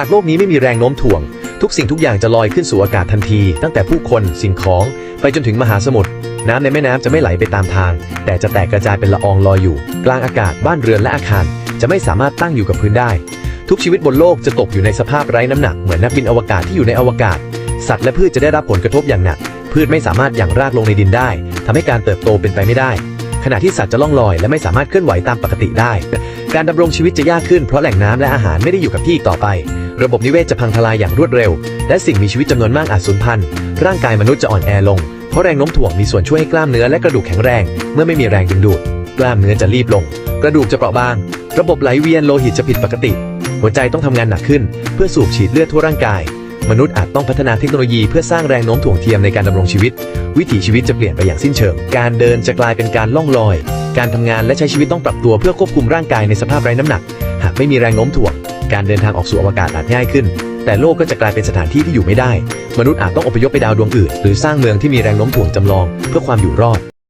หากโลกนี้ไม่มีแรงโน้มถ่วง ทุกสิ่งทุกอย่างจะลอยขึ้นสู่อากาศทันที ตั้งแต่ผู้คนสิ่งของ ไปจนถึงมหาสมุทรน้ำในแม่น้ำจะไม่ไหลไปตามทาง แต่จะแตกกระจายเป็นละอองลอยอยู่ กลางอากาศบ้านเรือนและอาคาร จะไม่สามารถตั้งอยู่กับพื้นได้ ทุกชีวิตบนโลกจะตกอยู่ในสภาพไร้น้ำหนักเหมือนนักบินอวกาศที่อยู่ในอวกาศ สัตว์และพืชจะได้รับผลกระทบอย่างหนัก พืชไม่สามารถหยั่งรากลงในดินได้ทำให้การเติบโตเป็นไปไม่ได้ ขณะที่สัตว์จะล่องลอย และไม่สามารถเคลื่อนไหวตามปกติได้ การดำรงชีวิตจะยากขึ้นเพราะแหล่งน้ำและอาหารไม่ได้อยู่กับที่ต่อไป ระบบนิเวศจะพังทลายอย่างรวดเร็ว และสิ่งมีชีวิตจำนวนมากอาจสูญพันธุ์ร่างกายมนุษย์จะอ่อนแอลง เพราะแรงโน้มถ่วงมีส่วนช่วยให้กล้ามเนื้อและกระดูกแข็งแรง เมื่อไม่มีแรงดึงดูด กล้ามเนื้อจะรีบลง กระดูกจะเปราะบาง ระบบไหลเวียนโลหิตจะผิดปกติ หัวใจต้องทำงานหนักขึ้น เพื่อสูบฉีดเลือดทั่วร่างกาย มนุษย์อาจต้องพัฒนาเทคโนโลยีเพื่อสร้างแรงโน้มถ่วงเทียมในการดำรงชีวิต วิถีชีวิตจะเปลี่ยนไปอย่างสิ้นเชิง การเดินจะกลายเป็นการล่องลอย การทำงานและใช้ชีวิตต้องปรับตัวเพื่อควบคุมร่างกายในสภาพไร้น้ำหนัก หากไม่มีแรงโน้มถ่วง การเดินทางออกสู่อวกาศอาจง่ายขึ้น แต่โลกก็จะกลายเป็นสถานที่ที่อยู่ไม่ได้ มนุษย์อาจต้องอพยพไปดาวดวงอื่น หรือสร้างเมืองที่มีแรงโน้มถ่วงจำลอง เพื่อความอยู่รอด